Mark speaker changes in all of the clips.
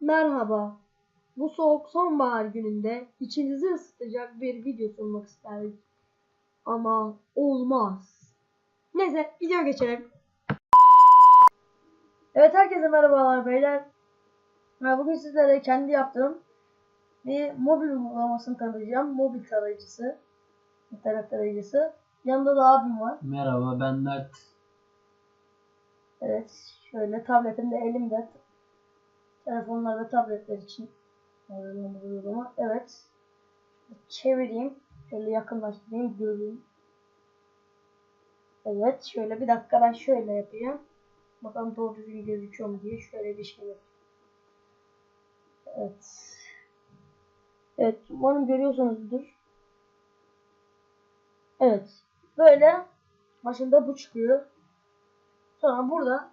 Speaker 1: Merhaba. Bu soğuk sonbahar gününde içinizi ısıtacak bir video sunmak isterdik. Ama olmaz. Neyse video geçelim. Evet herkese merhabalar beyler. Ben Bugün sizlere kendi yaptığım bir mobil uygulamasını tanıtacağım. Mobil tarayıcısı. İnternet tarayıcısı. Yanında da abim var.
Speaker 2: Merhaba ben Mert.
Speaker 1: Evet şöyle tabletim de elimde. Telefonlar ve tabletler için hazırlanmış uygulama. Evet. Çevireyim. Şöyle yakınlaştırayım göreyim. Evet şöyle bir dakika ben şöyle yapayım. Bakalım doğru düzgün gözüküyor mu diye şöyle bir şey yapayım. Evet. Evet umarım görüyorsunuzdur. Evet. Böyle başında bu çıkıyor. Sonra burada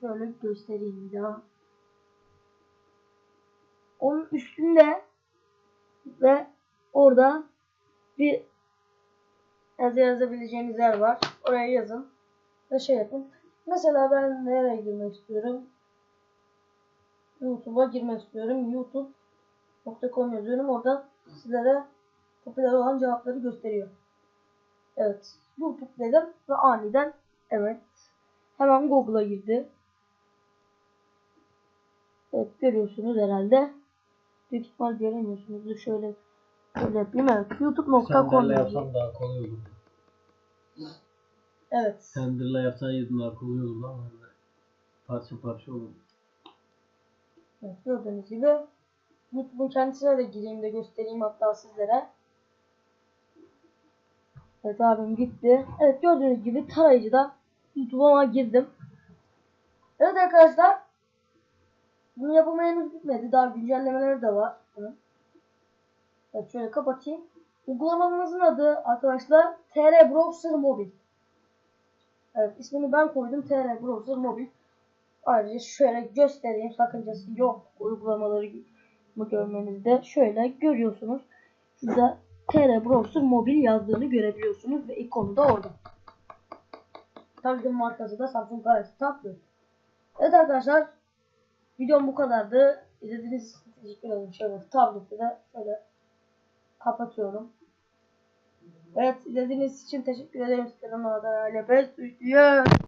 Speaker 1: şöyle göstereyim daha. Onun üstünde ve orada bir yazı yazabileceğiniz yer var. Oraya yazın ve şey yapın. Mesela ben nereye girmek istiyorum? YouTube'a girmek istiyorum. YouTube.com yazıyorum. Orada sizlere popüler olan cevapları gösteriyor. Evet. YouTube dedim ve aniden evet Hemen Google'a girdi. Evet görüyorsunuz herhalde. Büyük ihtimal göremiyorsunuz. Şöyle şöyle yapayım. Evet youtube.com yazıyor.
Speaker 2: yapsam daha kolay olur.
Speaker 1: Evet.
Speaker 2: Sender'la yapsaydın daha kolay olurdu ama öyle parça parça olur.
Speaker 1: evet. Gördüğünüz gibi YouTube'un kendisine de gireyim de göstereyim hatta sizlere. Evet abim gitti. Evet gördüğünüz gibi tarayıcıda YouTube'a girdim. Evet arkadaşlar. Bunun yapımı henüz bitmedi. Daha güncellemeleri de var. Evet şöyle kapatayım. Uygulamamızın adı arkadaşlar TR Browser Mobil. Evet ismini ben koydum TR Browser Mobil. Ayrıca şöyle göstereyim sakıncası yok uygulamaları mı görmenizde. Şöyle görüyorsunuz. Şurada TR Browser Mobil yazdığını görebiliyorsunuz ve ikonu da orada. Tabii markası da Samsung Galaxy Tab 4. Evet arkadaşlar videom bu kadardı. İzlediğiniz için teşekkür ederim. Şöyle tableti de şöyle kapatıyorum. Evet izlediğiniz için teşekkür ederim. Kanalıma da öyle